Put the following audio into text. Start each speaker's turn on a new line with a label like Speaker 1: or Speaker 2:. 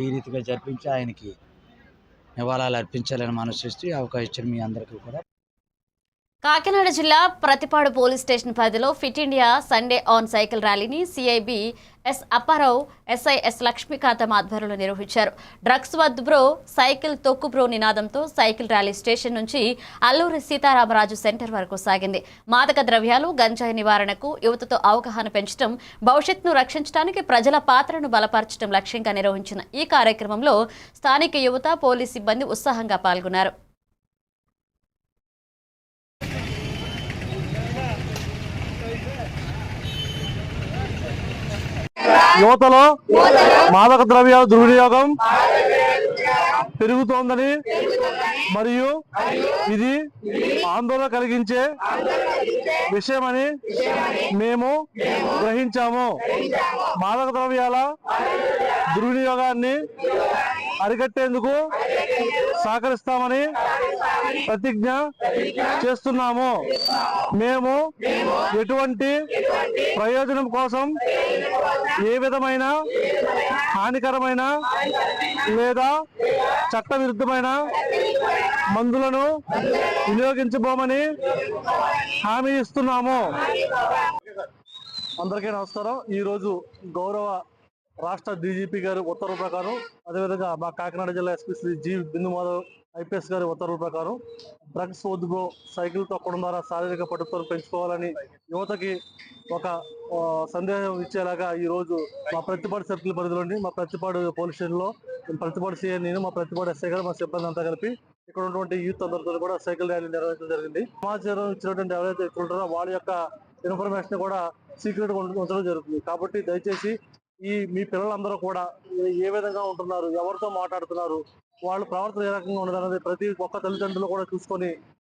Speaker 1: ఈ రీతిగా జరిపించి ఆయనకి నివాళాలు అర్పించాలని మనసిస్తూ ఈ అవకాశం ఇచ్చిన మీ అందరికీ కూడా
Speaker 2: కాకినాడ జిల్లా ప్రతిపాడు పోలీస్ స్టేషన్ పరిధిలో fit India Sunday on cycle ర్యాలీని CI B S Apparao SI S Lakshmikantham ఆధ్వర్యంలో నిర్వహించారు. డ్రగ్స్ వద్దు బ్రో సైకిల్ తొక్కు బ్రో నినాదంతో సైకిల్ ర్యాలీ స్టేషన్ నుంచి అల్లూరి సీతారామరాజు సెంటర్ వరకు సాగింది. మాదక ద్రవ్యాలు గంజాయి నివారణకు యువతతో అవగాహన పెంచడం భవిష్యత్తును రక్షించడానికి ప్రజల పాత్రను బలపరచడం లక్ష్యంగా నిర్వహించిన ఈ కార్యక్రమంలో స్థానిక యువత పోలీస్ సిబ్బంది ఉత్సాహంగా పాల్గొన్నారు.
Speaker 3: యువతలో మాదక ద్రవ్యాల దుర్వినియోగం పెరుగుతోందని మరియు ఇది ఆందోళన కలిగించే విషయమని మేము గ్రహించాము. మాదక ద్రవ్యాల దుర్వినియోగాన్ని అరికట్టేందుకు సహకరిస్తామని ప్రతిజ్ఞ చేస్తున్నాము. మేము ఎటువంటి ప్రయోజనం కోసం ఏ విధమైన హానికరమైన లేదా చట్టవిరుద్ధమైన మందులను వినియోగించబోమని హామీ ఇస్తున్నాము. అందరికీ నమస్కారం. ఈరోజు గౌరవ రాష్ట్ర డీజీపీ గారి ఉత్తర్వుల ప్రకారం అదేవిధంగా మా కాకినాడ జిల్లా SP Shri G Bindu Madhav IPS గారి ఉత్తర్వుల ప్రకారం డ్రగ్స్ వద్దుగో సైకిల్ తొక్కడం ద్వారా శారీరక పట్టుదల పెంచుకోవాలని యువతకి ఒక సందేహం ఇచ్చేలాగా ఈ రోజు మా ప్రతిపాడు సర్కిల్ పరిధిలోని మా ప్రతిపాడు పోలీస్ స్టేషన్లో ప్రతిపాడు సీఏ నేను మా ప్రతిపాడు ఎస్ఐ గారు మా సిబ్బంది అంతా కలిపి ఇక్కడ ఉన్నటువంటి యూత్ అందరితో కూడా సైకిల్ ర్యాలీ నిర్వహించడం జరిగింది. సమాచారం ఇచ్చినటువంటి ఎవరైతే ఇక్కడ ఉంటారో వాళ్ళ యొక్క ఇన్ఫర్మేషన్ కూడా సీక్రెట్ ఉంచడం జరుగుతుంది. కాబట్టి దయచేసి ఈ మీ పిల్లలందరూ కూడా ఏ- విధంగా ఉంటున్నారు? ఎవరితో మాట్లాడుతున్నారు? వాళ్ళ ప్రవర్తన ఏ రకంగా ఉన్నది అనేది ప్రతి ఒక్క తల్లిదండ్రులు కూడా చూసుకొని